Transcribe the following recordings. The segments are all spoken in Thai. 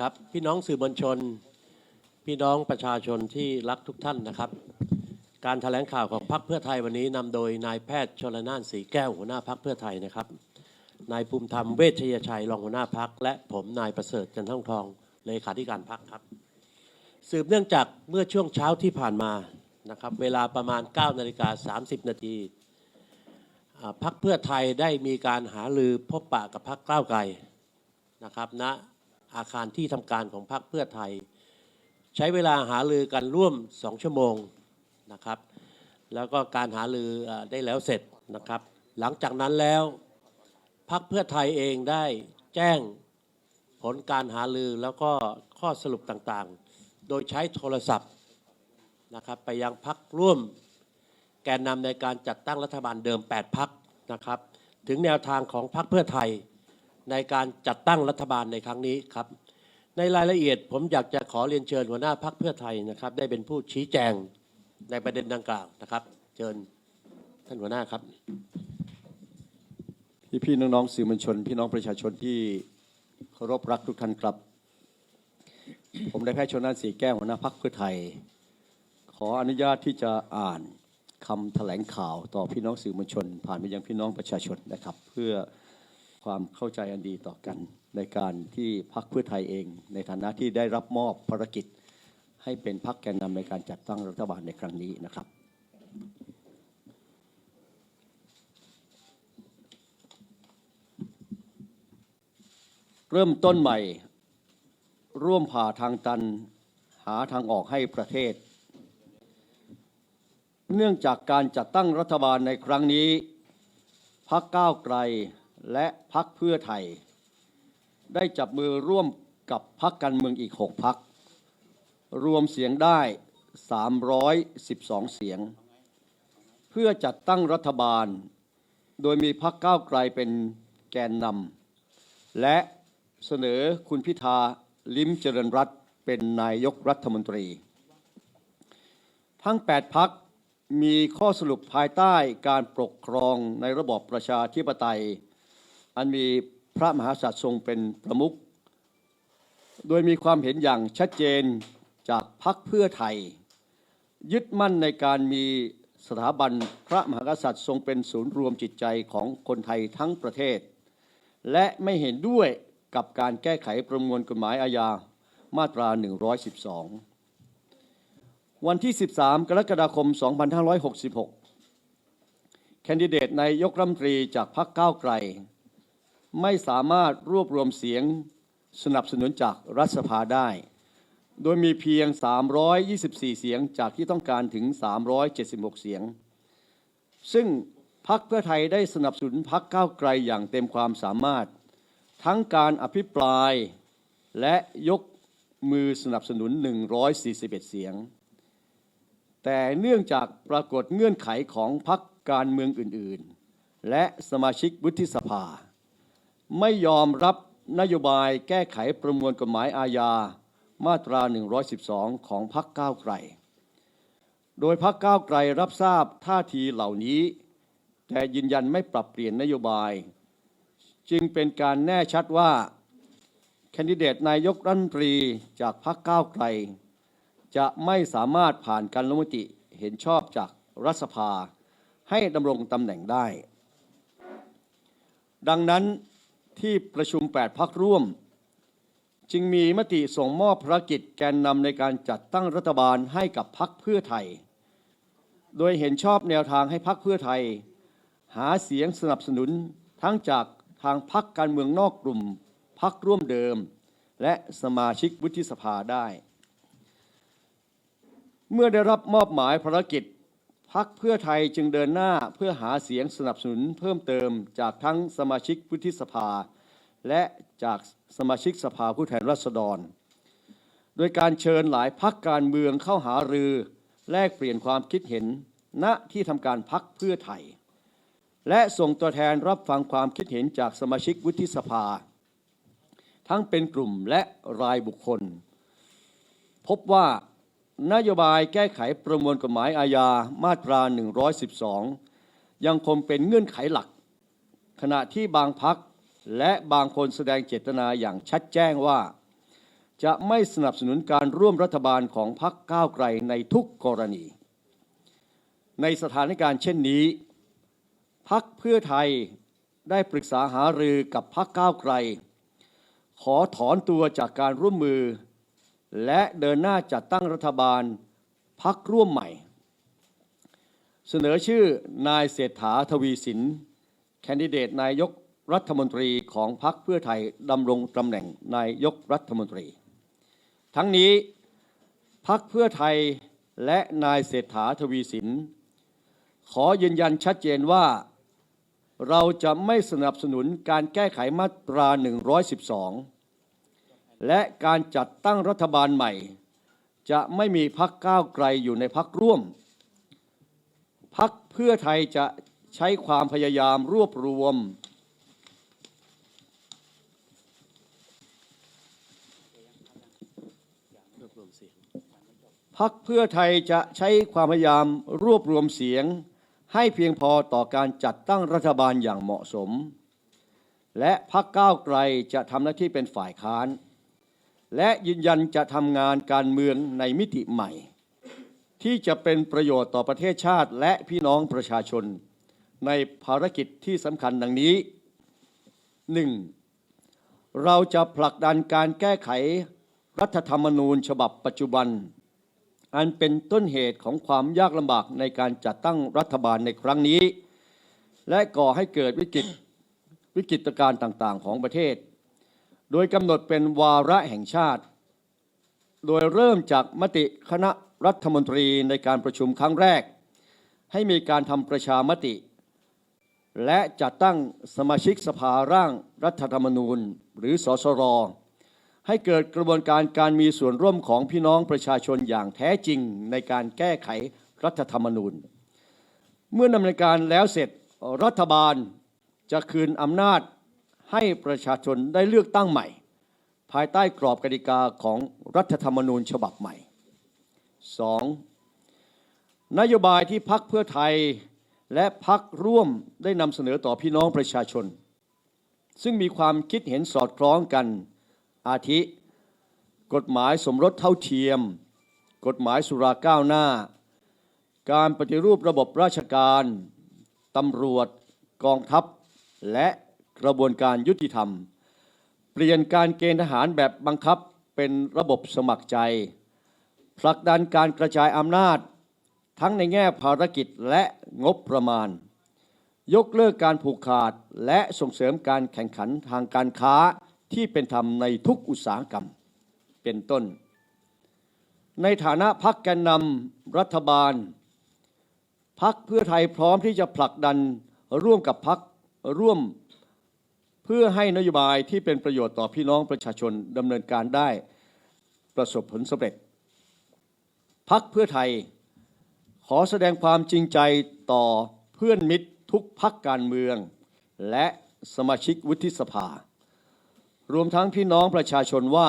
ครับพี่น้องสื่อมวลชน พี่น้องประชาชนที่รักทุกท่านนะครับ การแถลงข่าวของพรรคเพื่อไทยวันนี้นำโดยนายแพทย์ชลนานสีแก้วหัวหน้าพรรคเพื่อไทยนะครับนายภูมิธรรมเวชยชัยรองหัวหน้าพรรคและผมนายประเสริฐจันทองทองเลขาธิการพรรคครับ สืบเนื่องจากเมื่อช่วงเช้าที่ผ่านมานะครับเวลาประมาณ9นาฬิกา30 นาทีพรรคเพื่อไทยได้มีการหารือพบปะกับพรรคก้าวไกลนะครับณ อาคารที่ทำการของพรรคเพื่อไทย ใช้เวลาหารือกันร่วม 2 ชั่วโมงนะครับ แล้วก็การหารือได้แล้วเสร็จนะครับ หลังจากนั้นแล้วพรรคเพื่อไทยเองได้แจ้งผลการหารือแล้วก็ข้อสรุปต่างๆ โดยใช้โทรศัพท์นะครับไปยังพักร่วมแกนนำในการจัดตั้งรัฐบาลเดิม 8 พักนะครับ ถึงแนวทางของพักเพื่อไทย ในการจัดตั้งรัฐบาลในครั้งนี้ครับ ในรายละเอียดผมอยากจะขอเรียนเชิญหัวหน้าพักเพื่อไทยนะครับ ได้เป็นผู้ชี้แจงในประเด็นดังกล่าวนะครับ เชิญท่านหัวหน้าครับ พี่พี่น้องๆสื่อมวลชน พี่น้องประชาชนที่เคารพรักทุกท่านครับ ผมได้แพทย์ชนน่านสีแก้วหัวหน้าพักเพื่อไทย ขออนุญาตที่จะอ่านคำแถลงข่าวต่อพี่น้องสื่อมวลชน ผ่านไปยังพี่น้องประชาชนนะครับ เพื่อ ความเข้าใจอันดีต่อกัน ในการที่พักเพื่อไทยเอง ในฐานะที่ได้รับมอบภารกิจ ให้เป็นพักแกนนำในการจัดตั้งรัฐบาลในครั้งนี้นะครับเริ่มต้นใหม่ ร่วมผ่าทางตันหาทางออกให้ประเทศ เนื่องจากการจัดตั้งรัฐบาลในครั้งนี้ พักก้าวไกล และพักเพื่อไทย ได้จับมือร่วมกับพักการเมืองอีก 6 พัก รวมเสียงได้ 312 เสียง เพื่อจัดตั้งรัฐบาล โดยมีพักก้าวไกลเป็นแกนนำและเสนอคุณพิธาลิ้มเจริญรัตเป็นนายกรัฐมนตรี ทั้ง 8 พักมีข้อสรุปภายใต้การปกครองในระบอบประชาธิปไตย อันมีพระมหากษัตริย์ทรงเป็นประมุขโดยมีความเห็นอย่างชัดเจนจากพักเพื่อไทย ยึดมั่นในการมีสถาบันพระมหากษัตริย์ทรงเป็นศูนย์รวมจิตใจของคนไทยทั้งประเทศ และไม่เห็นด้วยกับการแก้ไขประมวลกฎหมายอาญามาตรา 112 วันที่ 13 กรกฎาคม 2566 แคนดิเดตนายกรัฐมนตรีจากพรรคก้าวไกล ไม่สามารถรวบรวมเสียงสนับสนุนจากรัฐสภาได้ โดยมีเพียง 324 เสียงจากที่ต้องการถึง 376 เสียง ซึ่งพักเพื่อไทยได้สนับสนุนพักก้าวไกลอย่างเต็มความสามารถ ทั้งการอภิปรายและยกมือสนับสนุน 141 เสียง แต่เนื่องจากปรากฏเงื่อนไขของพักการเมืองอื่น ๆ และสมาชิกวุฒิสภา ไม่ยอมรับนโยบายแก้ไขประมวลกฎหมายอาญามาตรา 112 ของพักก้าวไกล โดยพักก้าวไกลรับทราบท่าทีเหล่านี้ แต่ยืนยันไม่ปรับเปลี่ยนนโยบาย จึงเป็นการแน่ชัดว่า แคนดิเดตนายกรัฐมนตรีจากพรรคก้าวไกล จะไม่สามารถผ่านการลงมติเห็นชอบจากรัฐสภาให้ดำรงตำแหน่งได้ ดังนั้น ที่ประชุม 8 พักร่วม จึงมีมติส่งมอบภารกิจแกนนำในการจัดตั้งรัฐบาลให้กับพักเพื่อไทย โดยเห็นชอบแนวทางให้พักเพื่อไทย หาเสียงสนับสนุนทั้งจากทางพักการเมืองนอกกลุ่มพักร่วมเดิม และสมาชิกวุฒิสภาได้ เมื่อได้รับมอบหมายภารกิจ พักเพื่อไทยจึงเดินหน้าเพื่อหาเสียงสนับสนุนเพิ่มเติมจากทั้งสมาชิกวุฒิสภา และจากสมาชิกสภาผู้แทนราษฎร โดยการเชิญหลายพักการเมืองเข้าหารือแลกเปลี่ยนความคิดเห็นณที่ทำการพักเพื่อไทย และส่งตัวแทนรับฟังความคิดเห็นจากสมาชิกวุฒิสภา ทั้งเป็นกลุ่มและรายบุคคล พบว่า นโยบายแก้ไขประมวลกฎหมายอาญามาตรา 112 ยังคงเป็นเงื่อนไขหลัก ขณะที่บางพักและบางคนแสดงเจตนาอย่างชัดแจ้งว่า จะไม่สนับสนุนการร่วมรัฐบาลของพรรคก้าวไกลในทุกกรณี ในสถานการณ์เช่นนี้พรรคเพื่อไทยได้ปรึกษาหารือกับพรรคก้าวไกล ขอถอนตัวจากการร่วมมือ และเดินหน้าจัดตั้งรัฐบาลพรรคร่วมใหม่ เสนอชื่อนายเศรษฐาทวีสิน แคนดิเดตนายกรัฐมนตรีของพรรคเพื่อไทยดำรงตำแหน่งนายกรัฐมนตรี ทั้งนี้พรรคเพื่อไทยและนายเศรษฐาทวีสิน ขอยืนยันชัดเจนว่า เราจะไม่สนับสนุนการแก้ไขมาตรา 112 และการจัดตั้งรัฐบาลใหม่ จะไม่มีพักก้าวไกลอยู่ในพักร่วม พักเพื่อไทยจะใช้ความพยายามรวบรวมรรวมเพักเพื่อไทยจะใช้ความพยายามรวบรวมเสียง ให้เพียงพอต่อการจัดตั้งรัฐบาลอย่างเหมาะสม และพักก้าวไกลจะทำหน้าที่เป็นฝ่ายค้าน และยืนยันจะทำงานการเมืองในมิติใหม่ ที่จะเป็นประโยชน์ต่อประเทศชาติและพี่น้องประชาชน ในภารกิจที่สำคัญดังนี้ 1. เราจะผลักดันการแก้ไขรัฐธรรมนูญฉบับปัจจุบัน อันเป็นต้นเหตุของความยากลำบากในการจัดตั้งรัฐบาลในครั้งนี้ และก่อให้เกิดวิกฤตวิกฤตการณ์ต่าง ๆ ของประเทศ โดยกำหนดเป็นวาระแห่งชาติ โดยเริ่มจากมติคณะรัฐมนตรีในการประชุมครั้งแรก ให้มีการทำประชามติ และจัดตั้งสมาชิกสภาร่างรัฐธรรมนูญ หรือสสรให้เกิดกระบวนการการมีส่วนร่วมของพี่น้องประชาชนอย่างแท้จริงในการแก้ไขรัฐธรรมนูญ เมื่อดำเนินการแล้วเสร็จรัฐบาลจะคืนอำนาจ ให้ประชาชนได้เลือกตั้งใหม่ ภายใต้กรอบกติกาของรัฐธรรมนูญฉบับใหม่ 2. นโยบายที่พักเพื่อไทยและพักร่วมได้นำเสนอต่อพี่น้องประชาชน ซึ่งมีความคิดเห็นสอดคล้องกัน อาทิ กฎหมายสมรสเท่าเทียม กฎหมายสุราก้าวหน้า การปฏิรูประบบราชการตำรวจ กองทัพ และ กระบวนการยุติธรรม เปลี่ยนการเกณฑ์ทหารแบบบังคับเป็นระบบสมัครใจ ผลักดันการกระจายอำนาจ ทั้งในแง่ภารกิจและงบประมาณ ยกเลิกการผูกขาดและส่งเสริมการแข่งขันทางการค้าที่เป็นธรรมในทุกอุตสาหกรรม เป็นต้น ในฐานะพักแกนนำรัฐบาลพักเพื่อไทยพร้อมที่จะผลักดันร่วมกับพักร่วม เพื่อให้นโยบายที่เป็นประโยชน์ต่อพี่น้องประชาชนดำเนินการได้ประสบผลสำเร็จ พักเพื่อไทยขอแสดงความจริงใจต่อเพื่อนมิตรทุกพักการเมือง และสมาชิกวุฒิสภา รวมทั้งพี่น้องประชาชนว่า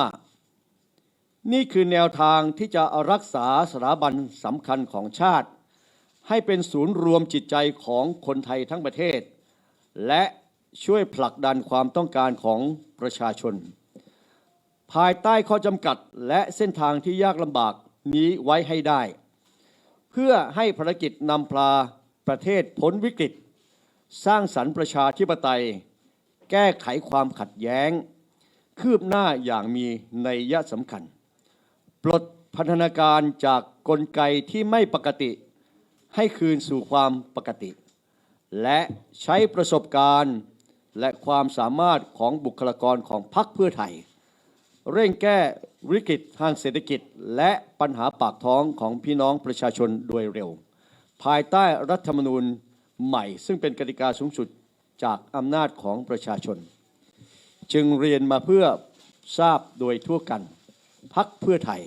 นี่คือแนวทางที่จะรักษาสถาบันสำคัญของชาติ ให้เป็นศูนย์รวมจิตใจของคนไทยทั้งประเทศ และ ช่วยผลักดันความต้องการของประชาชน ภายใต้ข้อจำกัดและเส้นทางที่ยากลำบากนี้ไว้ให้ได้ เพื่อให้ภารกิจนำพาประเทศพ้นวิกฤต สร้างสรรค์ประชาธิปไตย แก้ไขความขัดแย้ง คืบหน้าอย่างมีนัยยะสำคัญ ปลดพันธนาการจากกลไกที่ไม่ปกติ ให้คืนสู่ความปกติ และใช้ประสบการณ์ และความสามารถของบุคลากรของพรรคเพื่อไทย เร่งแก้วิกฤตทางเศรษฐกิจ และปัญหาปากท้องของพี่น้องประชาชนโดยเร็ว ภายใต้รัฐธรรมนูญใหม่ ซึ่งเป็นกติกาสูงสุดจากอำนาจของประชาชน จึงเรียนมาเพื่อทราบโดยทั่วกันพักเพื่อไทย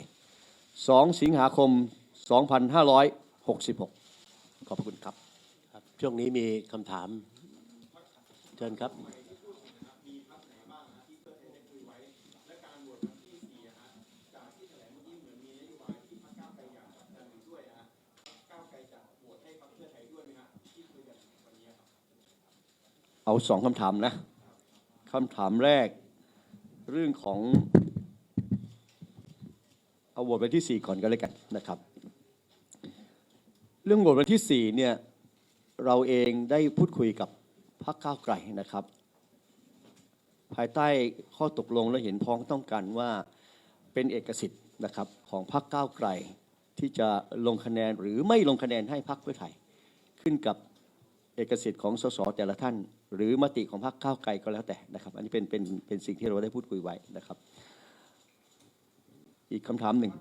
2 สิงหาคม 2566 ขอบคุณครับครับช่วงนี้มีคำถาม เชิญครับเอาสองคำถามนะคำถามแรกเรื่องของเอาโหวตวันที่ 4 ก่อนก็แล้วกันนะครับ เรื่องโหวตวันที่ 4 เนี่ย เราเองได้พูดคุยกับ รรคก้าวไกลนะครับ ภายใต้ข้อตกลงและเห็นพ้องต้องกันว่าเป็นเอกสิทธิ์นะครับของพรรคก้าวไกลที่จะลงคะแนนหรือไม่ลงคะแนนให้พรรคเพื่อไทย ขึ้นกับเอกสิทธิ์ของสสแต่ละท่าน หรือมติของพรรคก้าวไกลก็แล้วแต่นะครับ อันนี้เป็นเป็นเป็นสิ่งที่เราได้พูดคุยไว้นะครับ อีกคำถามหนึ่ง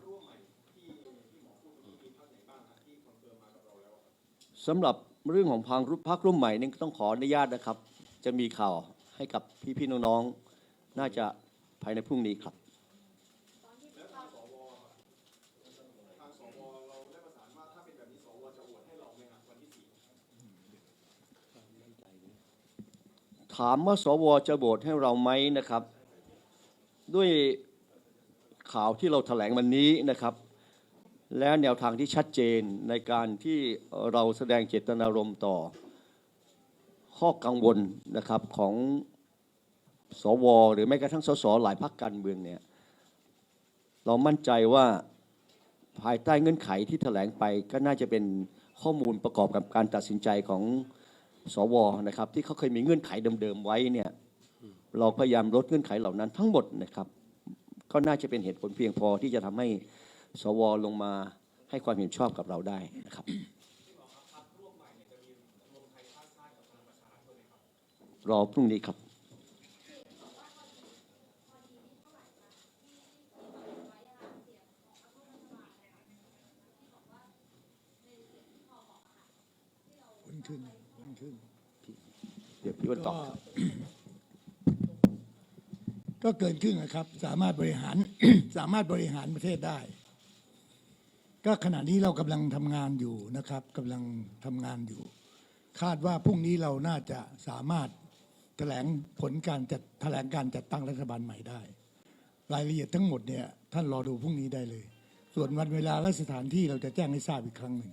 สำหรับ เรื่องของพังพักร่วมใหม่นี่ต้องขออนุญาตนะครับ จะมีข่าวให้กับพี่ๆน้องๆน่าจะภายในพรุ่งนี้ครับถามว่าสวจะโหวตให้เราไหมนะครับ ด้วยข่าวที่เราแถลงวันนี้นะครับ และแนวทางที่ชัดเจนในการที่เราแสดงเจตนารมณ์ต่อข้อกังวลนะครับของสว หรือแม้กระทั่งสสหลายพรรคการเมืองเนี่ยเรามั่นใจว่าภายใต้เงื่อนไขที่แถลงไปก็น่าจะเป็นข้อมูลประกอบกับการตัดสินใจของสวนะครับที่เขาเคยมีเงื่อนไขเดิมๆไว้เนี่ยเราพยายามลดเงื่อนไขเหล่านั้นทั้งหมดนะครับก็น่าจะเป็นเหตุผลเพียงพอที่จะทำให้ สวลงมาให้ความเห็นชอบกับเราได้นะครับรอพรุ่งนี้ครับคนครึ่งคนครึ่งเดี๋ยวพี่วันตก็อบก็เกินครึ่งนะครับ สามารถบริหารสามารถบริหารประเทศได้ ก็ขณะนี้เรากำลังทำงานอยู่นะครับกำลังทำงานอยู่ คาดว่าพรุ่งนี้เราน่าจะสามารถแถลงผลการจัดแถลงการจัดตั้งรัฐบาลใหม่ได้ รายละเอียดทั้งหมดเนี่ยท่านรอดูพรุ่งนี้ได้เลย ส่วนวันเวลาและสถานที่เราจะแจ้งให้ทราบอีกครั้งหนึ่ง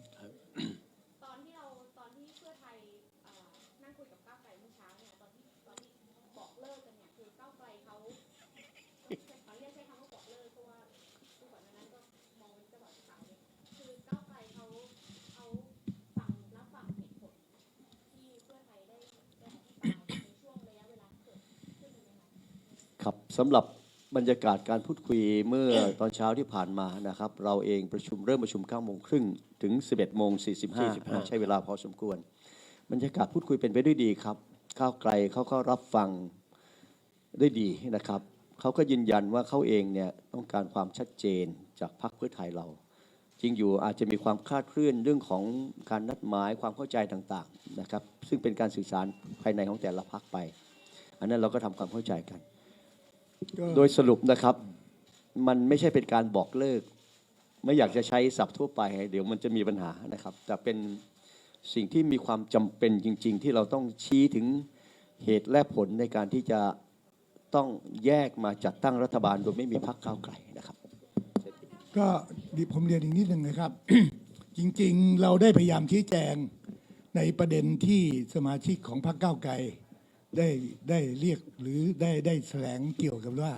ครับสำหรับบรรยากาศการพูดคุยเมื่อตอนเช้าที่ผ่านมานะครับ เราเองประชุมเริ่มประชุม9โมงครึ่งถึง 11โมง45 45ใช้เวลาพอสมควร บรรยากาศพูดคุยเป็นไปด้วยดีครับก้าวไกลเขาก็รับฟังด้วยดีนะครับเขาก็ยืนยันว่าเขาเองเนี่ยต้องการความชัดเจนจากพรรคเพื่อไทยเรา จริงอยู่อาจจะมีความคลาดเคลื่อนเรื่องของการนัดหมายความเข้าใจต่างๆนะครับ ซึ่งเป็นการสื่อสารภายในของแต่ละพรรคไป อันนั้นเราก็ทำความเข้าใจกันก็ โดยสรุปนะครับ มันไม่ใช่เป็นการบอกเลิก ไม่อยากจะใช้ศัพท์ทั่วไป เดี๋ยวมันจะมีปัญหานะครับ แต่เป็นสิ่งที่มีความจำเป็นจริง ๆ ที่เราต้องชี้ถึงเหตุและผลในการที่จะต้องแยกมาจัดตั้งรัฐบาลโดยไม่มีพรรคก้าวไกลนะครับ ก็ดิผมเรียนอีกนิดหนึ่งนะครับ จริง ๆ เราได้พยายามชี้แจงในประเด็นที่สมาชิกของพรรคก้าวไกล ได้ได้เรียกหรือได้ได้แถลงเกี่ยวกับว่า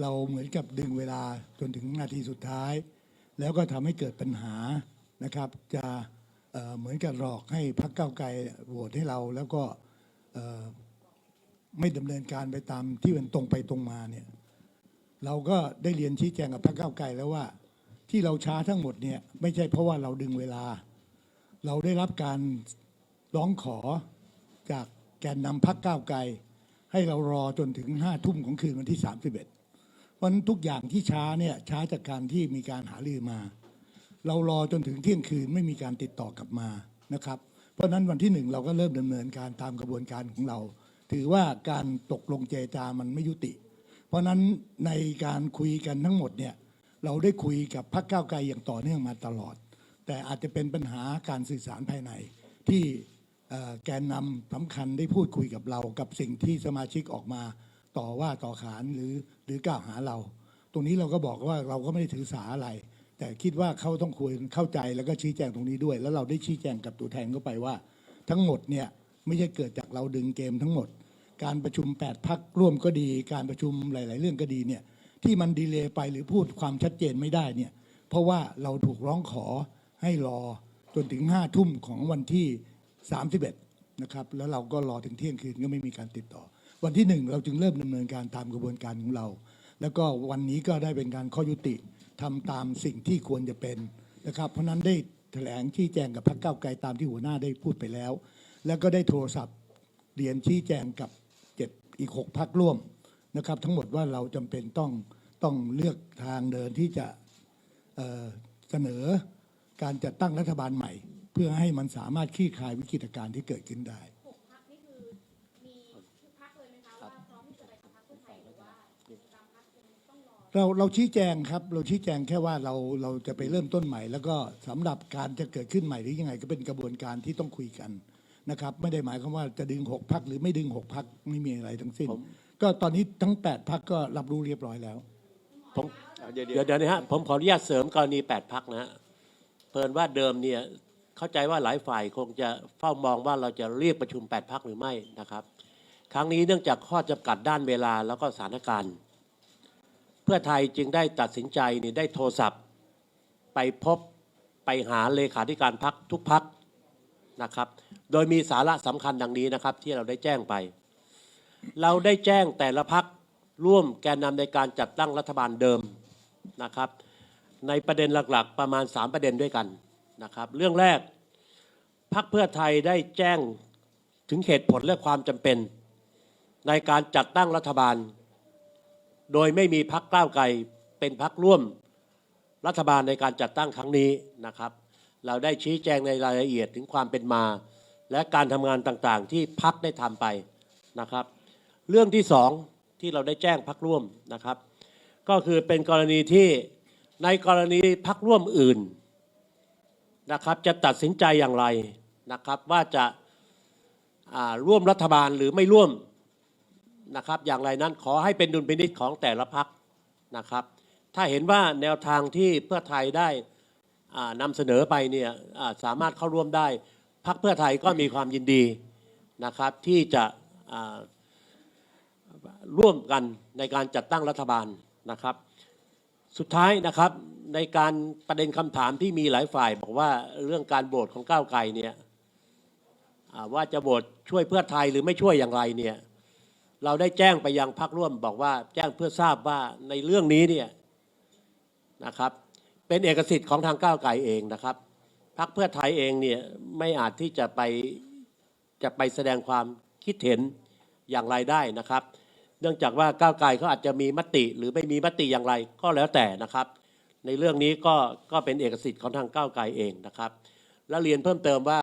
เราเหมือนกับดึงเวลาจนถึงนาทีสุดท้าย แล้วก็ทำให้เกิดปัญหานะครับ จะเเหมือนกับหลอกให้พรรคก้าไกลโหวตให้เราแล้วก็ไม่ดำเนินการไปตามที่มันตรงไปตรงมาเนี่ยเราก็ได้เรียนชี้แจงกับพรรคก้าไกลแล้วว่า ที่เราช้าทั้งหมดเนี่ยไม่ใช่เพราะว่าเราดึงเวลา เราได้รับการร้องขอจาก แกนนำพรรคก้าวไกล ให้เรารอจนถึงห้าทุ่มของคืนวันที่ 31เพราะฉะนั้นทุกอย่างที่ช้าเนี่ยช้าจากการที่มีการหารือมา เรารอจนถึงเที่ยงคืนไม่มีการติดต่อกลับมานะครับ เพราะนั้นวันที่หนึ่งเราก็เริ่มดำเนินการตามกระบวนการของเรา ถือว่าการตกลงเจรจามันไม่ยุติ เพราะนั้นในการคุยกันทั้งหมดเนี่ยเราได้คุยกับพรรคก้าวไกลอย่างต่อเนื่องมาตลอด แต่อาจจะเป็นปัญหาการสื่อสารภายในที่ แกนนำสำคัญได้พูดคุยกับเรา กับสิ่งที่สมาชิกออกมาต่อว่าต่อขานหรือหรือกล่าวหาเรา ตรงนี้เราก็บอกว่าเราก็ไม่ได้ถือสาอะไร แต่คิดว่าเขาต้องคุยเข้าใจแล้วก็ชี้แจงตรงนี้ด้วย แล้วเราได้ชี้แจงกับตัวแทนเข้าไปว่า ทั้งหมดเนี่ยไม่ใช่เกิดจากเราดึงเกมทั้งหมด การประชุม 8 พักร่วมก็ดี การประชุมหลาย ๆ เรื่องก็ดีเนี่ยที่มันดีเลย์ไปหรือพูดความชัดเจนไม่ได้เนี่ยเพราะว่าเราถูกร้องขอให้รอจนถึงห้าทุ่มของวันที่ 31นะครับแล้วเราก็รอถึงเที่ยงคืนก็ไม่มีการติดต่อ วันที่หนึ่งเราจึงเริ่มดำเนินการตามกระบวนการของเรา แล้วก็วันนี้ก็ได้เป็นการข้อยุติทำตามสิ่งที่ควรจะเป็นนะครับเพราะนั้นได้แถลงชี้แจงกับพรรคเก้าไกลตามที่หัวหน้าได้พูดไปแล้ว แล้วก็ได้โทรศัพท์เรียนชี้แจงกับเจ็ดอีกหกพักร่วมนะครับ ทั้งหมดว่าเราจำเป็นต้องต้องเลือกทางเดินที่จะเเสนอการจัดตั้งรัฐบาลใหม่ เพื่อให้มันสามารถคลี่คลายวิกฤตการณ์ที่เกิดขึ้นได้ เราเราชี้แจงครับ เราชี้แจงแค่ว่าเราเราจะไปเริ่มต้นใหม่ แล้วก็สำหรับการจะเกิดขึ้นใหม่หรือยังไง ก็เป็นกระบวนการที่ต้องคุยกันนะครับ ไม่ได้หมายความว่าจะดึงหกพักหรือไม่ดึงหกพักไม่มีอะไรทั้งสิ้น ก็ตอนนี้ทั้งแปดพักก็รับรู้เรียบร้อยแล้วผมเดี๋ยวเดี๋ยวเดี๋ยวนะฮะผมขออนุญาตเสริมกรณีแปดพักนะฮะเพิ่นว่าเดิมเนี่ย เข้าใจว่าหลายฝ่ายคงจะเฝ้ามองว่าเราจะเรียกประชุมแปดพักหรือไม่นะครับ ครั้งนี้เนื่องจากข้อจำกัดด้านเวลาแล้วก็สถานการณ์ เพื่อไทยจึงได้ตัดสินใจนี่ได้โทรศัพท์ ไปพบไปหาเลขาธิการพักทุกพักนะครับ โดยมีสาระสำคัญดังนี้นะครับ ที่เราได้แจ้งไป เราได้แจ้งแต่ละพักร่วมแกนนำในการจัดตั้งรัฐบาลเดิมนะครับ ในประเด็นหลักๆ ประมาณ 3 ประเด็นด้วยกัน นะครับ เรื่องแรกพักเพื่อไทยได้แจ้งถึงเหตุผลและความจำเป็น ในการจัดตั้งรัฐบาล โดยไม่มีพักก้าวไกลเป็นพักร่วมรัฐบาลในการจัดตั้งครั้งนี้นะครับ เราได้ชี้แจงในรายละเอียดถึงความเป็นมา และการทำงานต่างๆ ที่พักได้ทำไปนะครับ เรื่องที่สองที่เราได้แจ้งพักร่วมนะครับ ก็คือเป็นกรณีที่ในกรณีพักร่วมอื่น นะครับจะตัดสินใจอย่างไรนะครับว่าจะาร่วมรัฐบาลหรือไม่ร่วมนะครับอย่างไรนั้นขอให้เป็นดุลพินิจของแต่ละพักนะครับถ้าเห็นว่าแนวทางที่เพื่อไทยได้นำเสนอไปเนี่ยาสามารถเข้าร่วมได้พักเพื่อไทยก็มีความยินดีนะครับที่จะร่วมกันในการจัดตั้งรัฐบาลนะครับ สุดท้ายนะครับ ในการประเด็นคำถามที่มีหลายฝ่าย บอกว่าเรื่องการโหวตของก้าวไกลเนี่ยว่าจะโหวตช่วยเพื่อไทยหรือไม่ช่วยอย่างไรเนี่ยเราได้แจ้งไปยังพักร่วม บอกว่าแจ้งเพื่อทราบว่าในเรื่องนี้เนี่ยนะครับ เป็นเอกสิทธิ์ของทางก้าวไกลเองนะครับพักเพื่อไทยเองเนี่ยไม่อาจที่จะไปจะไปแสดงความคิดเห็นอย่างไรได้นะครับ เนื่องจากว่าก้าวไกลเขาอาจจะมีมติหรือไม่มีมติอย่างไรก็แล้วแต่นะครับ ในเรื่องนี้ก็ก็เป็นเอกสิทธิ์ของทางก้าวไกลเองนะครับ และเรียนเพิ่มเติมว่า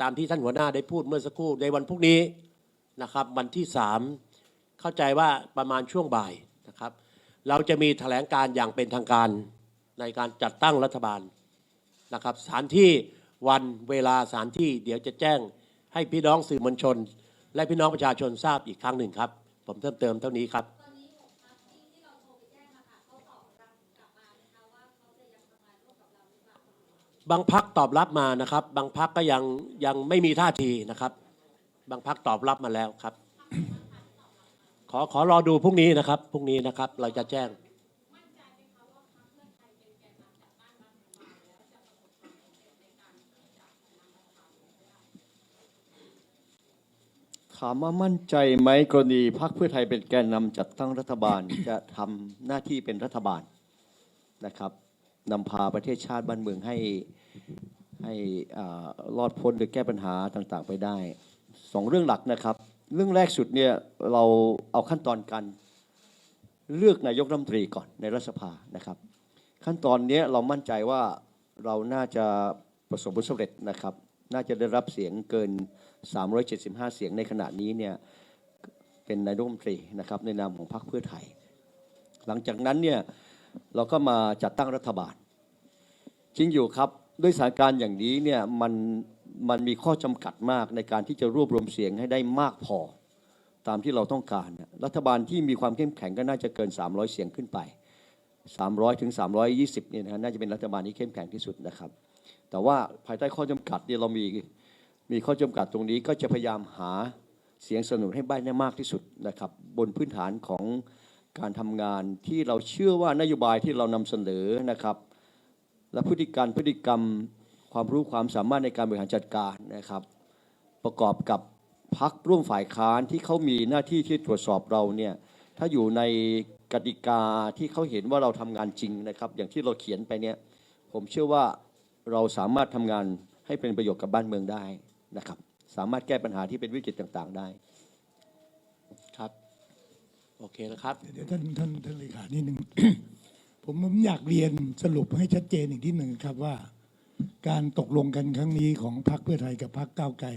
ตามที่ท่านหัวหน้าได้พูดเมื่อสักครู่ในวันพรุ่งนี้นะครับวันที่สามเข้าใจว่าประมาณช่วงบ่ายนะครับ เราจะมีแถลงการอย่างเป็นทางการในการจัดตั้งรัฐบาลนะครับสถานที่วันเวลาสถานที่เดี๋ยวจะแจ้งให้พี่น้องสื่อมวลชน และพี่น้องประชาชนทราบอีกครั้งหนึ่งครับ ผมเพิ่มเติมเท่านี้ครับ บางพักตอบรับมานะครับ บางพักก็ยังยังไม่มีท่าทีนะครับ บางพักตอบรับมาแล้วครับ ขอขอรอดูพรุ่งนี้นะครับพรุ่งนี้นะครับ เราจะแจ้ง ถามว่ามั่นใจไหมกรณีพรรคเพื่อไทยเป็นแกนนำจัดตั้งรัฐบาล จะทำหน้าที่เป็นรัฐบาลนะครับนำพาประเทศชาติบ้านเมืองให้ ให้รอดพ้นหรือแก้ปัญหาต่างๆไปได้สองเรื่องหลักนะครับ เรื่องแรกสุดเนี่ยเราเอาขั้นตอนการเลือกนายกรัฐมนตรีก่อนในรัฐสภานะครับ ขั้นตอนนี้เรามั่นใจว่าเราน่าจะประสบผลสำเร็จนะครับ น่าจะได้รับเสียงเกิน 375 เสียงในขณะนี้เนี่ยเป็นนายกรัฐมนตรีนะครับในนามของพรรคเพื่อไทย หลังจากนั้นเนี่ยเราก็มาจัดตั้งรัฐบาลจริงอยู่ครับ ด้วยสถานการณ์อย่างนี้เนี่ยมันมันมีข้อจำกัดมากในการที่จะรวบรวมเสียงให้ได้มากพอ ตามที่เราต้องการเนี่ยรัฐบาลที่มีความเข้มแข็งก็น่าจะเกิน 300 เสียงขึ้นไป 300ถึง320เนี่ยนะฮะน่าจะเป็นรัฐบาลที่เข้มแข็งที่สุดนะครับ แต่ว่าภายใต้ข้อจำกัดเนี่ยเรามีมีข้อจำกัดตรงนี้ก็จะพยายามหาเสียงสนับสนุนให้บ้านได้มากที่สุดนะครับบนพื้นฐานของการทำงานที่เราเชื่อว่านโยบายที่เรานำเสนอนะครับ และพฤติการพฤติกรรมความรู้ความสามารถในการบริหารจัดการนะครับ ประกอบกับพักร่วมฝ่ายค้านที่เขามีหน้าที่ที่ตรวจสอบเราเนี่ยถ้าอยู่ในกติกาที่เขาเห็นว่าเราทำงานจริงนะครับ อย่างที่เราเขียนไปเนี่ยผมเชื่อว่าเราสามารถทำงานให้เป็นประโยชน์กับบ้านเมืองได้นะครับ สามารถแก้ปัญหาที่เป็นวิกฤตต่างๆได้ครับ โอเคนะครับ เดี๋ยวท่านท่านท่านเลขานิดหนึ่ง ผมผมอยากเรียนสรุปให้ชัดเจนอีกนิดหนึ่งครับว่า การตกลงกันครั้งนี้ของพรรคเพื่อไทยกับพรรคก้าวไกล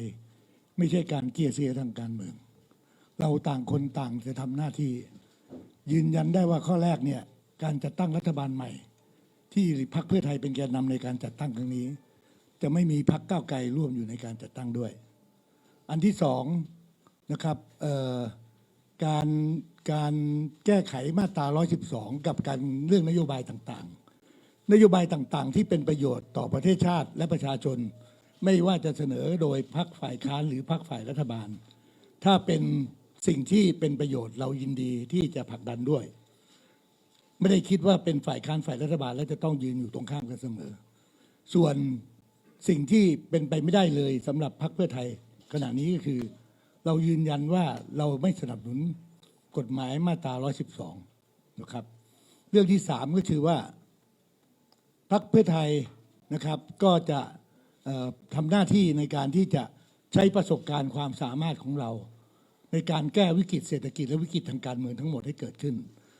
ไม่ใช่การเกลี่ยเสียทางการเมือง เราต่างคนต่างจะทำหน้าที่ ยืนยันได้ว่าข้อแรกเนี่ยการจัดตั้งรัฐบาลใหม่ ที่พรรคเพื่อไทยเป็นแกนนำในการจัดตั้งครั้งนี้ จะไม่มีพรรคก้าวไกลร่วมอยู่ในการจัดตั้งด้วย อันที่สองนะครับเอ่อ การการแก้ไขมาตรา 112 กับการเรื่องนโยบายต่างๆ นโยบายต่างๆ ที่เป็นประโยชน์ต่อประเทศชาติและประชาชน ไม่ว่าจะเสนอโดยพรรคฝ่ายค้านหรือพรรคฝ่ายรัฐบาล ถ้าเป็นสิ่งที่เป็นประโยชน์เรายินดีที่จะผลักดันด้วย ไม่ได้คิดว่าเป็นฝ่ายค้านฝ่ายรัฐบาล แล้วจะต้องยืนอยู่ตรงข้ามกันเสมอ ส่วนสิ่งที่เป็นไปไม่ได้เลยสำหรับพรรคเพื่อไทยขณะนี้ก็คือ เรายืนยันว่าเราไม่สนับสนุนกฎหมายมาตรา 112 นะครับ เรื่องที่สามก็คือว่าพรรคเพื่อไทยนะครับ ก็จะทำหน้าที่ในการที่จะใช้ประสบการณ์ความสามารถของเรา ในการแก้วิกฤตเศรษฐกิจและวิกฤตทางการเมืองทั้งหมดให้เกิดขึ้น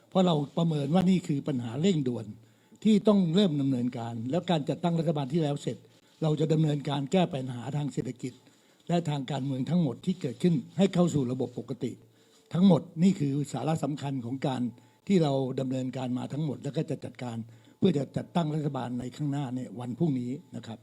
เพราะเราประเมินว่านี่คือปัญหาเร่งด่วนที่ต้องเริ่มดำเนินการ แล้วการจัดตั้งรัฐบาลที่แล้วเสร็จ เราจะดำเนินการแก้ปัญหาทางเศรษฐกิจ และทางการเมืองทั้งหมดที่เกิดขึ้นให้เข้าสู่ระบบปกติ ทั้งหมดนี่คือสาระสำคัญของการที่เราดำเนินการมาทั้งหมด แล้วก็จะจัดการเพื่อจะจัดตั้งรัฐบาลในข้างหน้าเนี่ยวันพรุ่งนี้นะครับ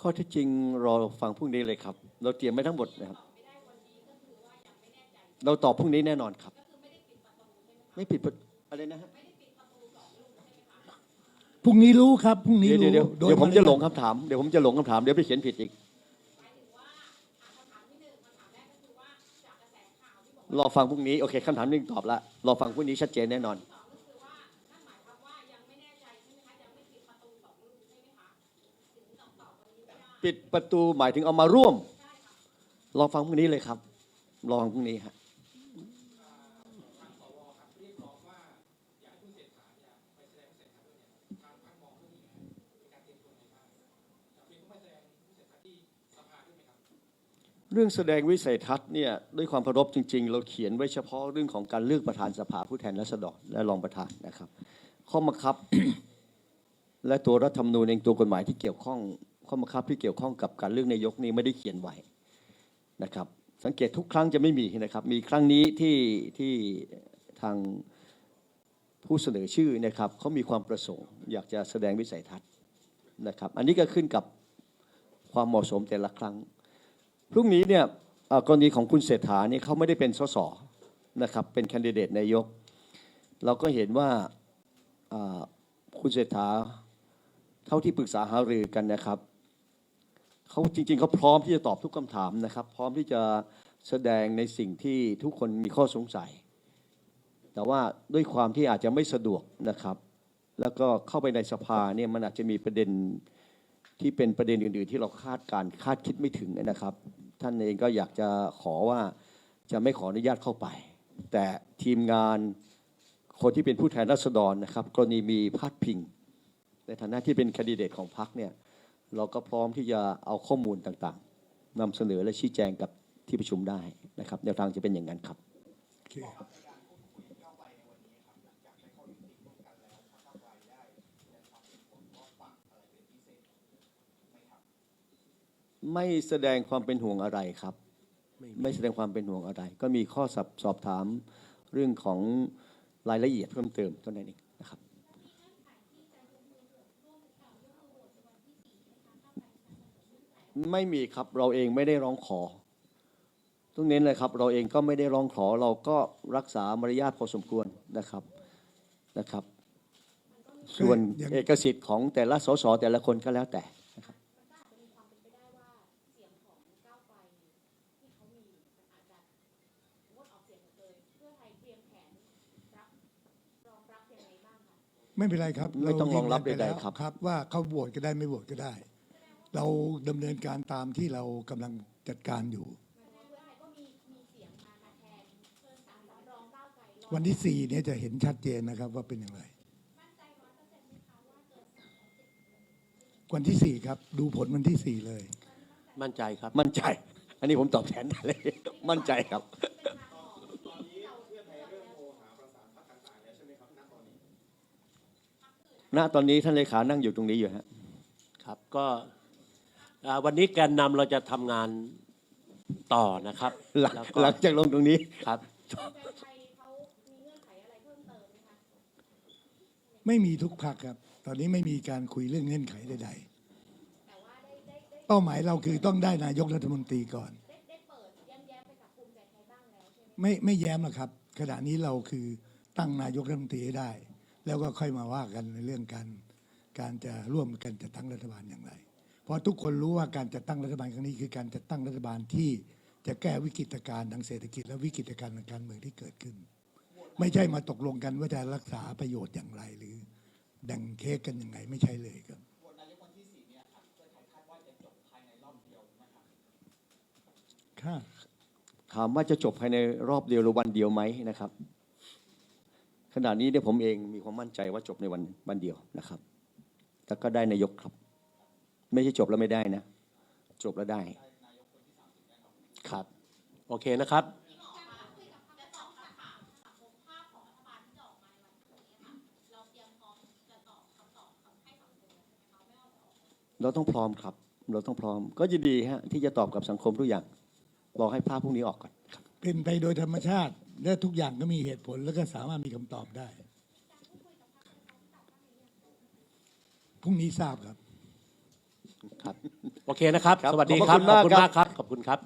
ข้อที่จริงรอฟังพรุ่งนี้เลยครับ เราเตรียมไม่ทั้งหมดนะครับ เราตอบพรุ่งนี้แน่นอนครับ ไม่ปิดประอะไรนะฮะพรุ่งนี้รู้ครับพรุ่งนี้เดี๋ยวรู้เดี๋ยวโดยเดี๋ยวผมจะหลงมารยาทคำถามเดี๋ยวผมจะหลงคำถามเดี๋ยวไปเขียนผิดอีกรอฟังพรุ่งนี้โอเคคำถามหนึงตอบละรอฟังพรุ่งนี้ชัดเจนแน่นอนปิดประตูหมายถึงเอามาร่วมรอฟังพรุ่งนี้เลยครับรอฟังพรุ่งนี้ฮะ เรื่องแสดงวิสัยทัศน์เนี่ยด้วยความเคารพจริง ๆ เราเขียนไว้เฉพาะเรื่องของการเลือกประธานสภาผู้แทนราษฎรและรองประธานนะครับ ข้อบังคับ และตัวรัฐธรรมนูญเองตัวกฎหมายที่เกี่ยวข้องข้อบังคับที่เกี่ยวข้องกับการเลือกนายกนี่ไม่ได้เขียนไว้นะครับ สังเกตทุกครั้งจะไม่มีนะครับ มีครั้งนี้ที่ที่ทางผู้เสนอชื่อนะครับเขามีความประสงค์ อยากจะแสดงวิสัยทัศน์นะครับ อันนี้ก็ขึ้นกับความเหมาะสมแต่ละครั้ง พรุ่งนี้เนี่ยกรณีของคุณเศรษฐาเนี่ยเขาไม่ได้เป็นสสนะครับเป็นแคนดิเดตนายก เราก็เห็นว่าคุณเศรษฐาเท่าที่ปรึกษาหารือกันนะครับเขาจริง ๆเขาพร้อมที่จะตอบทุกคำถามนะครับ พร้อมที่จะแสดงในสิ่งที่ทุกคนมีข้อสงสัย แต่ว่าด้วยความที่อาจจะไม่สะดวกนะครับ แล้วก็เข้าไปในสภาเนี่ยมันอาจจะมีประเด็นที่เป็นประเด็นอื่น ๆ ที่เราคาดการคาดคิดไม่ถึงนะครับ ท่านเองก็อยากจะขอว่าจะไม่ขออนุญาตเข้าไป แต่ทีมงานคนที่เป็นผู้แทนราษฎรนะครับ กรณีมีพาดพิง ในฐานะที่เป็นคนดิเดตของพรรคเนี่ยเราก็พร้อมที่จะเอาข้อมูลต่างๆนำเสนอและชี้แจงกับที่ประชุมได้นะครับแนวทางจะเป็นอย่างนั้นครับโอเค ไม่แสดงความเป็นห่วงอะไรครับไม่มีไม่แสดงความเป็นห่วงอะไร ก็มีข้อสอบสอบถามเรื่องของรายละเอียดเพิ่มเติมเท่านั้นเองนะครับ ไม่มีครับเราเองไม่ได้ร้องขอต้องเน้นเลยครับ เราเองก็ไม่ได้ร้องขอเราก็รักษามารยาทพอสมควรนะครับนะครับ ส่วนอย่างเอกสิทธิ์ของแต่ละสสแต่ละคนก็แล้วแต่ ไม่เป็นไรครับไม่ต้องรองรับเายืนยันไปใดๆแล้วครับ ครับ ว่าเขาโหวตก็ได้ไม่โหวตก็ได้ เราดำเนินการตามที่เรากำลังจัดการอยู่เพื่อไทยก็มีมีเสียงมามาแทนเพื่อสามสำรองก้าวไกลรอวันที่สี่เนี่ยจะเห็นชัดเจนนะครับว่าเป็นอย่างไรมั่นใจร้อยเปอร์เซ็นต์ไหมคะว่าเกินสามร้อยสิบวันที่สี่ครับ ดูผลวันที่สี่เลย มั่นใจครับ มั่นใจ อันนี้ผมตอบแทนได้เลย มั่นใจครับ ณตอนนี้ท่านเลขานั่งอยู่ตรงนี้อยู่ฮะครับก็อ่าวันนี้แกนนำเราจะทำงานต่อนะครับหลังแล้วก็หลังจากลงตรงนี้ครับเพื่อไทยเขามีเงื่อนไขอะไรเพิ่มเติมไหมคะไม่มีทุกพักครับ ตอนนี้ไม่มีการคุยเรื่องเงื่อนไขใดแต่ว่าได้ได้ได้ๆเป้าหมายเราคือต้องได้นายกรัฐมนตรีก่อนได้ได้เปิดแย้มแย้มๆไปกับภูมิใจไทยบ้างแล้วใช่ไหมไม่ไม่แย้มหรอกครับ ขณะนี้เราคือตั้งนายกรัฐมนตรีให้ได้ แล้วก็ค่อยมาว่ากันในเรื่องการการจะร่วมกันจัดตั้งรัฐบาลอย่างไร เพราะทุกคนรู้ว่าการจัดตั้งรัฐบาลครั้งนี้คือการจัดตั้งรัฐบาลที่จะแก้วิกฤตการณ์ทางเศรษฐกิจและวิกฤตการณ์ทางการเมืองที่เกิดขึ้น ไม่ใช่มาตกลงกันว่าจะรักษาประโยชน์อย่างไรหรือแบ่งเค้กกันยังไงไม่ใช่เลยครับค่ะถามว่าจะจบภายในรอบเดียวหรือวันเดียวไหมนะครับ ขณะนี้เนี่ยผมเองมีความมั่นใจว่าจบในวันวันเดียวนะครับแล้วก็ได้นายกครับ ไม่ใช่จบแล้วไม่ได้นะ จบแล้วได้ ครับ โอเคนะครับเราต้องพร้อมครับ เราต้องพร้อม ก็ยินดีฮะที่จะตอบกับสังคมทุกอย่าง รอให้ภาพพวกนี้ออกก่อนครับเป็นไปโดยธรรมชาติ และทุกอย่างก็มีเหตุผลแล้วก็สามารถมีคำตอบได้ พรุ่งนี้ทราบครับครับโอเคนะครับครับสวัสดีขอบคพรัระบคุณขอบมากคุณครับมากครับ ขอบคุณครับ